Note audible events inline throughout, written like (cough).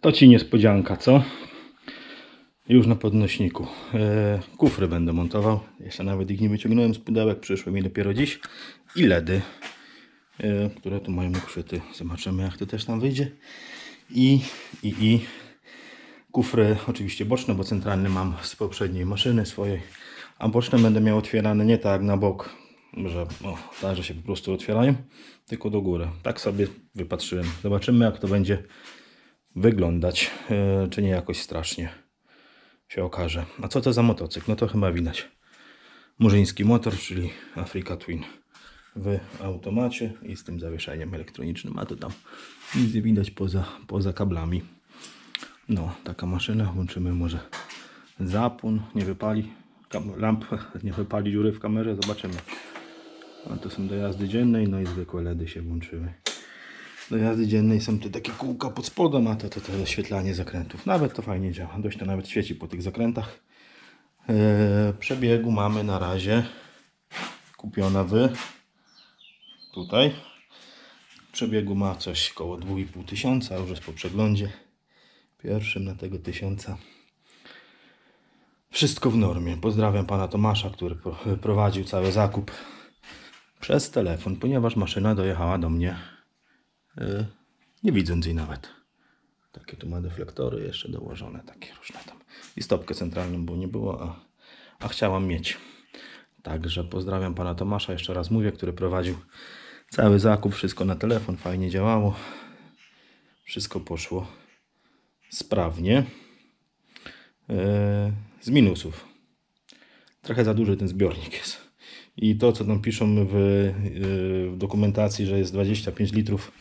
To ci niespodzianka, co? Już na podnośniku. E, kufry będę montował. Jeszcze nawet ich nie wyciągnąłem z pudełek. Przyszły mi dopiero dziś. I LEDy, e, które tu mają uchwyty. Zobaczymy jak to też tam wyjdzie. I, i, i kufry oczywiście boczne, bo centralny mam z poprzedniej maszyny swojej. A boczne będę miał otwierane nie tak na bok, że o, że się po prostu otwierają, tylko do góry. Tak sobie wypatrzyłem. Zobaczymy jak to będzie wyglądać, e, czy nie jakoś strasznie się okaże. A co to za motocykl? No to chyba widać. Murzyński motor, czyli Africa Twin w automacie i z tym zawieszeniem elektronicznym, a to tam nic nie widać poza, poza kablami. No, taka maszyna, włączymy może zapłon, nie wypali lamp, (laughs) nie wypali dziury w kamerze, zobaczymy. A to są do jazdy dziennej, no i zwykłe LEDy się włączyły. Do jazdy dziennej są te takie kółka pod spodem, a to, to, to zaświetlanie zakrętów. Nawet to fajnie działa, dość to nawet świeci po tych zakrętach. Eee, przebiegu mamy na razie kupiona w tutaj. Przebiegu ma coś koło 2,5 tysiąca, już jest po przeglądzie pierwszym na tego tysiąca. Wszystko w normie. Pozdrawiam pana Tomasza, który pro- prowadził cały zakup przez telefon, ponieważ maszyna dojechała do mnie nie widząc jej nawet. Takie tu ma deflektory jeszcze dołożone, takie różne tam. I stopkę centralną, bo nie było, a, a chciałam mieć. Także pozdrawiam pana Tomasza, jeszcze raz mówię, który prowadził cały zakup, wszystko na telefon, fajnie działało. Wszystko poszło sprawnie. Eee, z minusów. Trochę za duży ten zbiornik jest. I to, co tam piszą w, yy, w dokumentacji, że jest 25 litrów,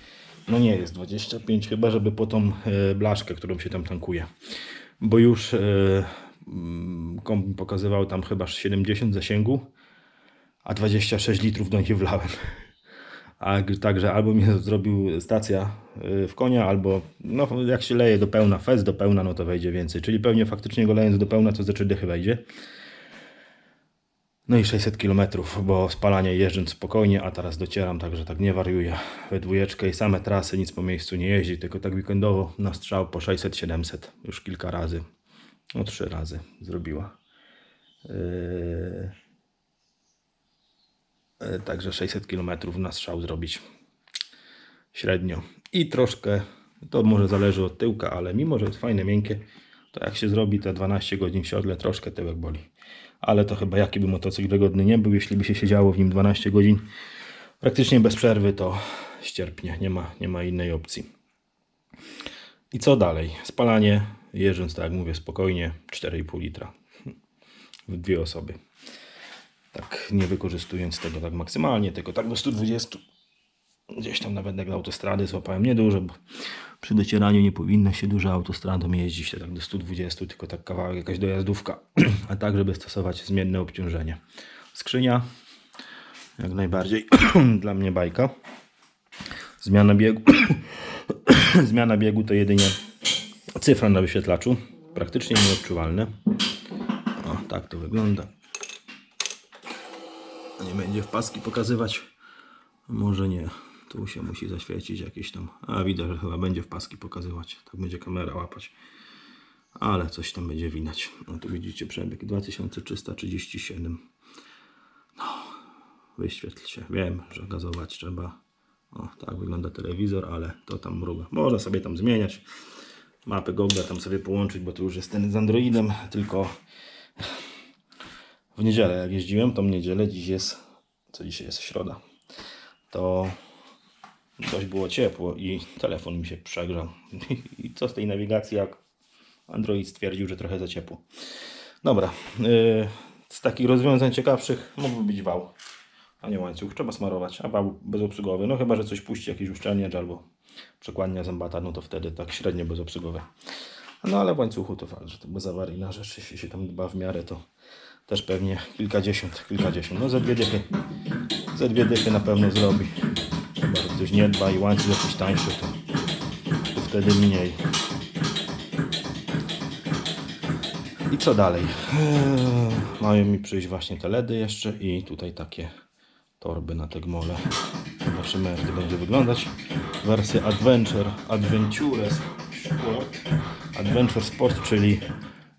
no nie jest 25, chyba żeby po tą e, blaszkę, którą się tam tankuje. Bo już e, mm, komp pokazywał tam chyba 70 zasięgu, a 26 litrów do niej wlałem. A także albo mnie zrobił stacja y, w konia, albo no, jak się leje do pełna, fez do pełna, no to wejdzie więcej. Czyli pewnie faktycznie go lejąc do pełna, to ze trzy dychy wejdzie. No i 600 km, bo spalanie jeżdżąc spokojnie, a teraz docieram, także tak nie wariuję. We dwójeczkę i same trasy, nic po miejscu nie jeździ, tylko tak weekendowo na strzał po 600-700 już kilka razy. No trzy razy zrobiła. Yy... E, Także 600 km na strzał zrobić średnio. I troszkę, to może zależy od tyłka, ale mimo, że jest fajne, miękkie, to jak się zrobi te 12 godzin w siodle, troszkę tyłek boli. Ale to chyba jaki by motocykl wygodny nie był, jeśli by się siedziało w nim 12 godzin, praktycznie bez przerwy, to ścierpnie, nie ma, nie ma innej opcji. I co dalej? Spalanie, jeżdżąc tak jak mówię, spokojnie, 4,5 litra w dwie osoby tak nie wykorzystując tego tak maksymalnie, tylko tak do 120. Gdzieś tam nawet jak na autostrady złapałem niedużo, bo przy docieraniu nie powinno się dużo autostradą jeździć, tak do 120, tylko tak kawałek, jakaś dojazdówka, (clears throat) a tak, żeby stosować zmienne obciążenie. Skrzynia, jak najbardziej (clears throat) dla mnie bajka. Zmiana biegu. (clears throat) Zmiana biegu to jedynie cyfra na wyświetlaczu, praktycznie nieodczuwalne. O, tak to wygląda. Nie będzie w paski pokazywać. Może nie. Tu się musi zaświecić jakieś tam. A widać, że chyba będzie w paski pokazywać. Tak będzie kamera łapać. Ale coś tam będzie widać. No tu widzicie przebieg 2337. No, wyświetl się. Wiem, że gazować trzeba. O, tak wygląda telewizor, ale to tam mruga. Można sobie tam zmieniać. Mapy Google tam sobie połączyć, bo to już jest ten z Androidem, tylko w niedzielę jak jeździłem, tą niedzielę, dziś jest, co dzisiaj jest, środa, to dość było ciepło i telefon mi się przegrzał. (laughs) I co z tej nawigacji, jak Android stwierdził, że trochę za ciepło. Dobra, yy, z takich rozwiązań ciekawszych mógłby być wał, a nie łańcuch. Trzeba smarować, a wał bezobsługowy. No chyba, że coś puści, jakiś uszczelniacz albo przekładnia zębata, no to wtedy tak średnio bezobsługowe. No ale w łańcuchu to fakt, że to bezawaryjna rzecz, jeśli się tam dba w miarę, to też pewnie kilkadziesiąt, kilkadziesiąt. No ze dwie dychy, ze dwie dychy na pewno zrobi. Że ktoś nie dba i łańcuch jakiś tańszy, to, to wtedy mniej. I co dalej? Eee, mają mi przyjść właśnie te LEDy jeszcze i tutaj takie torby na te gmole. Zobaczymy jak to będzie wyglądać. Wersja Adventure, Adventures Sport. Adventure Sport, czyli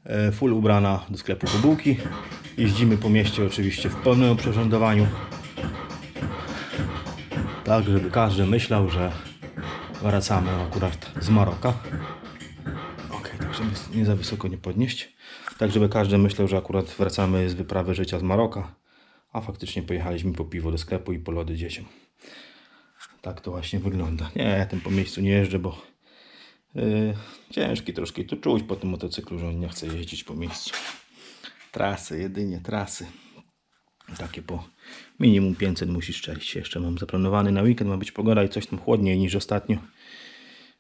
e, full ubrana do sklepu po bułki. Jeździmy po mieście oczywiście w pełnym przyrządowaniu. Tak, żeby każdy myślał, że wracamy akurat z Maroka. Ok, tak żeby nie za wysoko nie podnieść. Tak, żeby każdy myślał, że akurat wracamy z wyprawy życia z Maroka. A faktycznie pojechaliśmy po piwo do sklepu i po lody dzieciom. Tak to właśnie wygląda. Nie, ja tym po miejscu nie jeżdżę, bo yy, ciężki troszkę to czuć po tym motocyklu, że on nie chce jeździć po miejscu. Trasy, jedynie trasy. Takie po minimum 500 musisz przejść. Jeszcze mam zaplanowany na weekend, ma być pogoda i coś tam chłodniej niż ostatnio.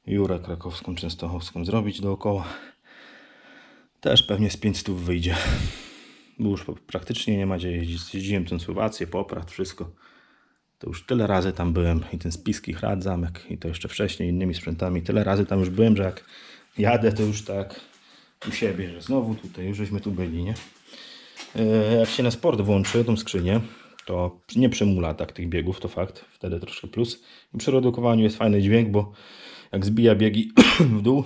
Jurę krakowską, częstochowską zrobić dookoła. Też pewnie z 500 wyjdzie. Bo już praktycznie nie ma gdzie jeździć. Jeździłem tą Słowację, Poprad, wszystko. To już tyle razy tam byłem i ten spiski Hrad, zamek i to jeszcze wcześniej innymi sprzętami. Tyle razy tam już byłem, że jak jadę to już tak u siebie, że znowu tutaj, już żeśmy tu byli, nie? E, Jak się na sport włączy tą skrzynię, to nie przemula tak tych biegów, to fakt, wtedy troszkę plus. I przy redukowaniu jest fajny dźwięk, bo jak zbija biegi (clears throat) w dół,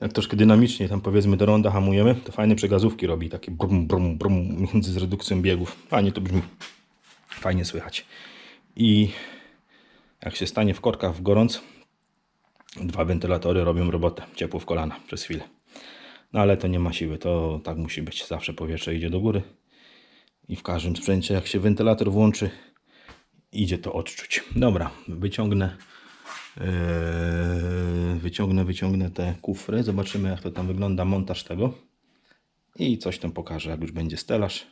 jak troszkę dynamicznie tam powiedzmy do ronda hamujemy, to fajne przegazówki robi, takie brum, brum, brum między z redukcją biegów. Fajnie to brzmi, fajnie słychać. I jak się stanie w korkach w gorąc, dwa wentylatory robią robotę, ciepło w kolana przez chwilę. No ale to nie ma siły, to tak musi być, zawsze powietrze idzie do góry. I w każdym sprzęcie jak się wentylator włączy, idzie to odczuć. Dobra, wyciągnę Eee, wyciągnę, wyciągnę te kufry, zobaczymy jak to tam wygląda montaż tego. I coś tam pokażę jak już będzie stelaż.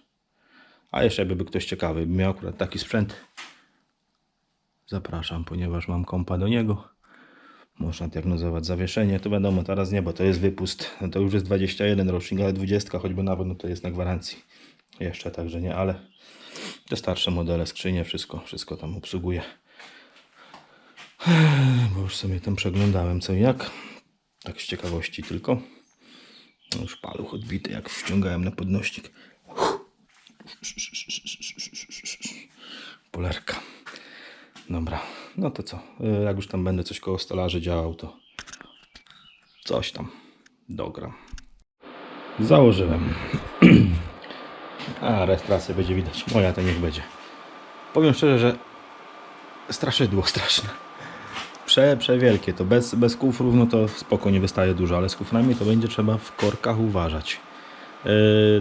A jeszcze jakby ktoś ciekawy miał akurat taki sprzęt zapraszam, ponieważ mam kompa do niego można diagnozować zawieszenie, to wiadomo teraz nie, bo to jest wypust to już jest 21 rocznik, ale 20 choćby nawet no to jest na gwarancji jeszcze, także nie, ale te starsze modele, skrzynie, wszystko, wszystko tam obsługuje bo już sobie tam przeglądałem co i jak. Tak z ciekawości tylko. No już paluch odbity, jak wciągałem na podnośnik. Polerka. Dobra, no to co? Y, Jak już tam będę coś koło stelaży działał, to coś tam dogram. Założyłem. (clears throat) A, restrasy będzie widać. Moja to niech będzie. Powiem szczerze, że straszydło straszne. Prze, przewielkie. To bez, bez kufrów no to spoko nie wystaje dużo, ale z kuframi to będzie trzeba w korkach uważać. Yy,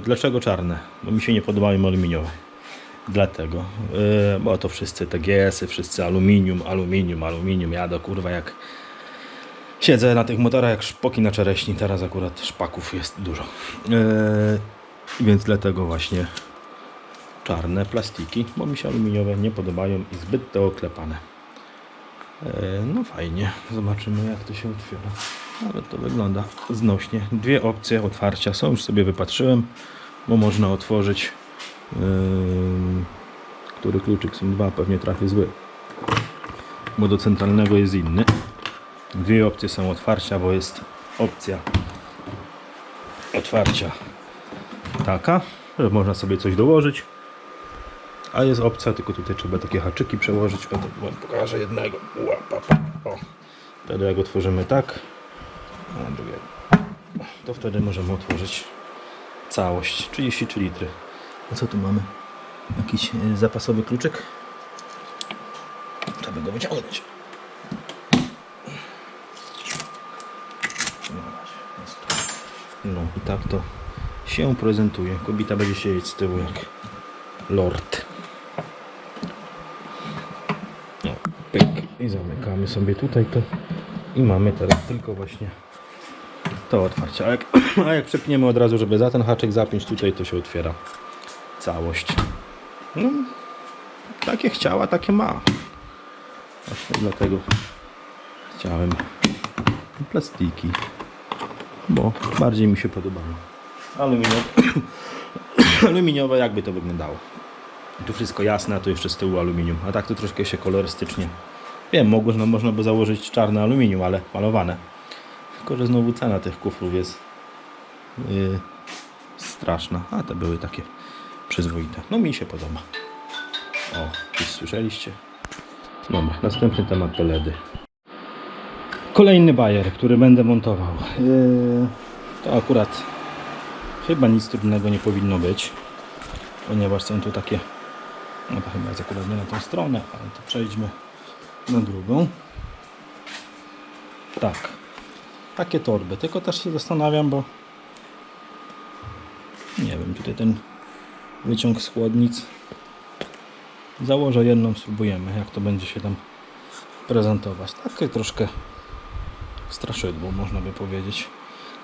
dlaczego czarne? Bo mi się nie podobają aluminiowe. Dlatego. Yy, bo to wszyscy te GS-y, wszyscy aluminium, aluminium, aluminium. Ja do kurwa jak siedzę na tych motorach jak szpoki na czereśni. Teraz akurat szpaków jest dużo. Yy, więc dlatego właśnie czarne plastiki, bo mi się aluminiowe nie podobają i zbyt to oklepane. E, No fajnie, zobaczymy jak to się otwiera. Ale to wygląda znośnie. Dwie opcje otwarcia są, już sobie wypatrzyłem, bo można otworzyć. Który kluczyk są dwa, pewnie trafię zły. Bo do centralnego jest inny. Dwie opcje są otwarcia, bo jest opcja otwarcia taka, że można sobie coś dołożyć. A jest opcja, tylko tutaj trzeba takie haczyki przełożyć. O, pokażę jednego. O. Wtedy jak otworzymy tak, a drugiego, to wtedy możemy otworzyć całość. 33 litry. A co tu mamy? Jakiś e, zapasowy kluczyk? Trzeba go wyciągnąć. No i tak to się prezentuje. Kobieta będzie siedzieć z tyłu jak lord. No, pyk. I zamykamy sobie tutaj to. I mamy teraz tylko właśnie to otwarcie. A jak, (clears throat) a jak przepniemy od razu, żeby za ten haczyk zapiąć tutaj, to się otwiera całość. No, takie chciała, takie ma. Właśnie dlatego chciałem plastiki, bo bardziej mi się podobało. Aluminiowe, (coughs) aluminiowe jakby to wyglądało. Tu wszystko jasne, a tu jeszcze z tyłu aluminium. A tak to troszkę się kolorystycznie. Wiem, można, można by założyć czarne aluminium, ale malowane. Tylko, że znowu cena tych kufrów jest yy, straszna. A te były takie przyzwoite. No mi się podoba. O, już słyszeliście? Dobra, następny temat to LEDy. Kolejny bajer, który będę montował. Yy, To akurat chyba nic trudnego nie powinno być, ponieważ są tu takie, no to chyba jest akurat nie na tą stronę, ale to przejdźmy na drugą. Tak, takie torby, tylko też się zastanawiam, bo nie wiem, tutaj ten wyciąg z chłodnic. Założę jedną, spróbujemy, jak to będzie się tam prezentować. Takie troszkę straszydło, można by powiedzieć.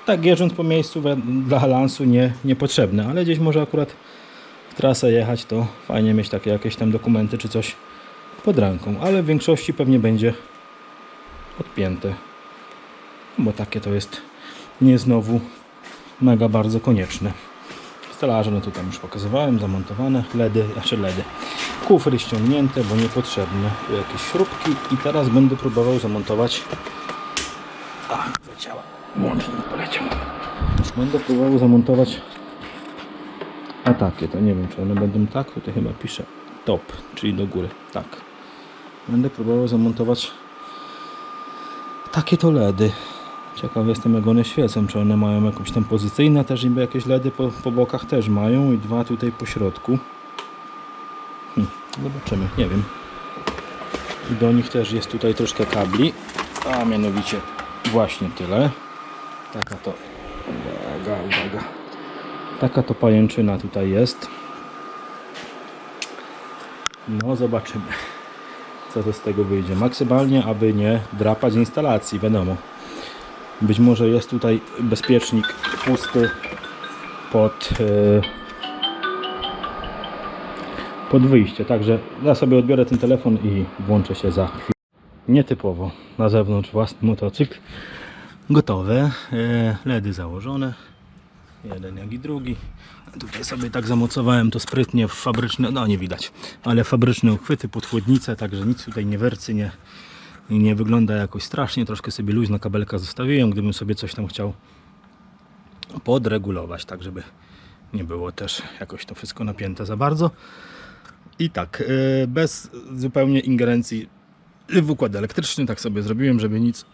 Tak jeżdżąc po miejscu dla lansu nie, niepotrzebne, ale gdzieś może akurat w trasę jechać, to fajnie mieć takie jakieś tam dokumenty czy coś pod ręką, ale w większości pewnie będzie odpięte, bo takie to jest nie znowu mega bardzo konieczne. Stelaże, no to tam już pokazywałem, zamontowane, LEDy, znaczy LEDy. Kufry ściągnięte, bo niepotrzebne. Tu jakieś śrubki i teraz będę próbował zamontować. A, leciała. Łącznik poleciał. Będę próbował zamontować a takie, to nie wiem czy one będą tak, tutaj chyba pisze top, czyli do góry, tak. Będę próbował zamontować takie to LEDy. Ciekaw jestem jak one świecą, czy one mają jakąś tam pozycyjne też niby jakieś LEDy po, po bokach też mają i dwa tutaj po środku. Hm, zobaczymy, nie wiem. I do nich też jest tutaj troszkę kabli, a mianowicie właśnie tyle. Taka to, uwaga, uwaga. Taka to pajęczyna tutaj jest. No zobaczymy, co to z tego wyjdzie. Maksymalnie, aby nie drapać instalacji, wiadomo. Być może jest tutaj bezpiecznik pusty pod, e, pod wyjście. Także ja sobie odbiorę ten telefon i włączę się za chwilę. Nietypowo na zewnątrz własny motocykl. Gotowe. E, LEDy założone. Jeden jak i drugi. Tutaj sobie tak zamocowałem to sprytnie w fabryczne, no nie widać, ale fabryczne uchwyty pod chłodnicę, także nic tutaj nie wercy, nie, nie wygląda jakoś strasznie. Troszkę sobie luźna kabelka zostawiłem, gdybym sobie coś tam chciał podregulować, tak żeby nie było też jakoś to wszystko napięte za bardzo. I tak, yy, bez zupełnie ingerencji w układ elektryczny, tak sobie zrobiłem, żeby nic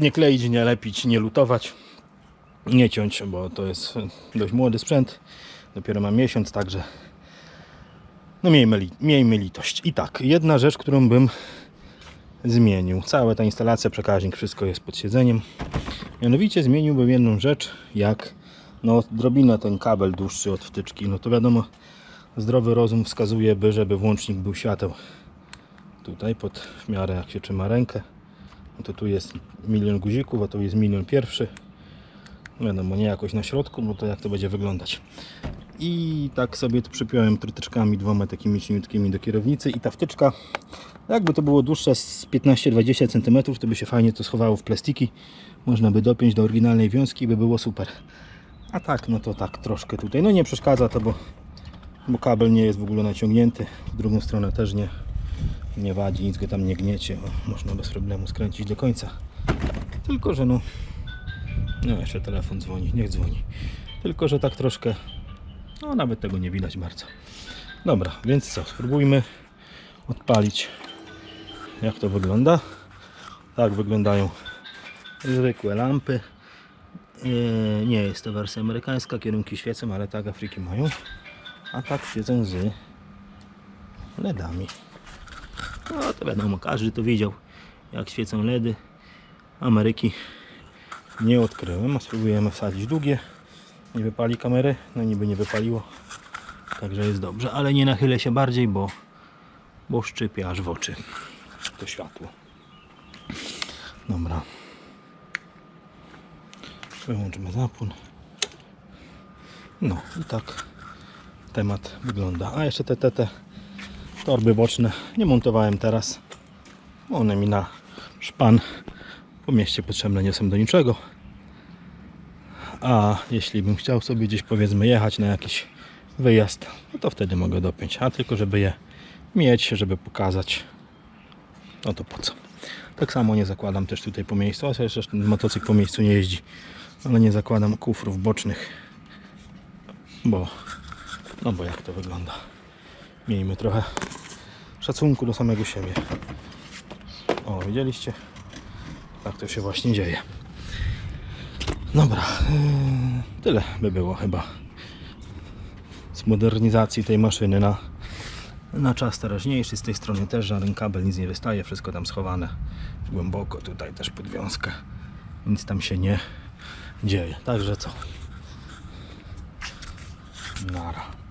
nie kleić, nie lepić, nie lutować nie ciąć, bo to jest dość młody sprzęt. Dopiero ma miesiąc, także no miejmy, miejmy litość. I tak, jedna rzecz, którą bym zmienił. Cała ta instalacja, przekaźnik, wszystko jest pod siedzeniem. Mianowicie zmieniłbym jedną rzecz, jak no drobinę ten kabel dłuższy od wtyczki. No to wiadomo, zdrowy rozum wskazuje, by żeby włącznik był świateł. Tutaj pod w miarę jak się trzyma rękę. No to tu jest milion guzików, a tu jest milion pierwszy wiadomo, nie jakoś na środku, no to jak to będzie wyglądać. I tak sobie to przypiąłem trytyczkami dwoma takimi cieniutkimi do kierownicy i ta wtyczka, jakby to było dłuższe z 15-20 cm, to by się fajnie to schowało w plastiki. Można by dopiąć do oryginalnej wiązki i by było super. A tak, no to tak troszkę tutaj. No nie przeszkadza to, bo, bo kabel nie jest w ogóle naciągnięty. W drugą stronę też nie, nie wadzi, nic go tam nie gniecie. O, można bez problemu skręcić do końca. Tylko, że no no jeszcze telefon dzwoni, niech dzwoni. Tylko, że tak troszkę, no nawet tego nie widać bardzo. Dobra, więc co, spróbujmy odpalić jak to wygląda. Tak wyglądają zwykłe lampy. Nie jest to wersja amerykańska, kierunki świecą, ale tak Afryki mają. A tak świecą z LEDami. No to wiadomo, każdy to widział, jak świecą LEDy. Ameryki nie odkryłem, a spróbujemy wsadzić długie. Nie wypali kamery, no niby nie wypaliło. Także jest dobrze, ale nie nachylę się bardziej, bo, bo szczypie aż w oczy to światło. Dobra. Wyłączmy zapłon. No i tak temat wygląda. A jeszcze te, te, te torby boczne nie montowałem teraz. One mi na szpan po mieście potrzebne nie są do niczego. A jeśli bym chciał sobie gdzieś powiedzmy jechać na jakiś wyjazd, no to wtedy mogę dopiąć. A tylko żeby je mieć, żeby pokazać, no to po co. Tak samo nie zakładam też tutaj po miejscu, a ten motocykl po miejscu nie jeździ. Ale nie zakładam kufrów bocznych, bo no bo jak to wygląda. Miejmy trochę szacunku do samego siebie. O, widzieliście? Tak to się właśnie dzieje. Dobra, yy, tyle by było chyba z modernizacji tej maszyny na, na czas teraźniejszy. Z tej strony też żaden kabel, nic nie wystaje, wszystko tam schowane głęboko. Tutaj też podwiązka, nic tam się nie dzieje. Także co? Nara.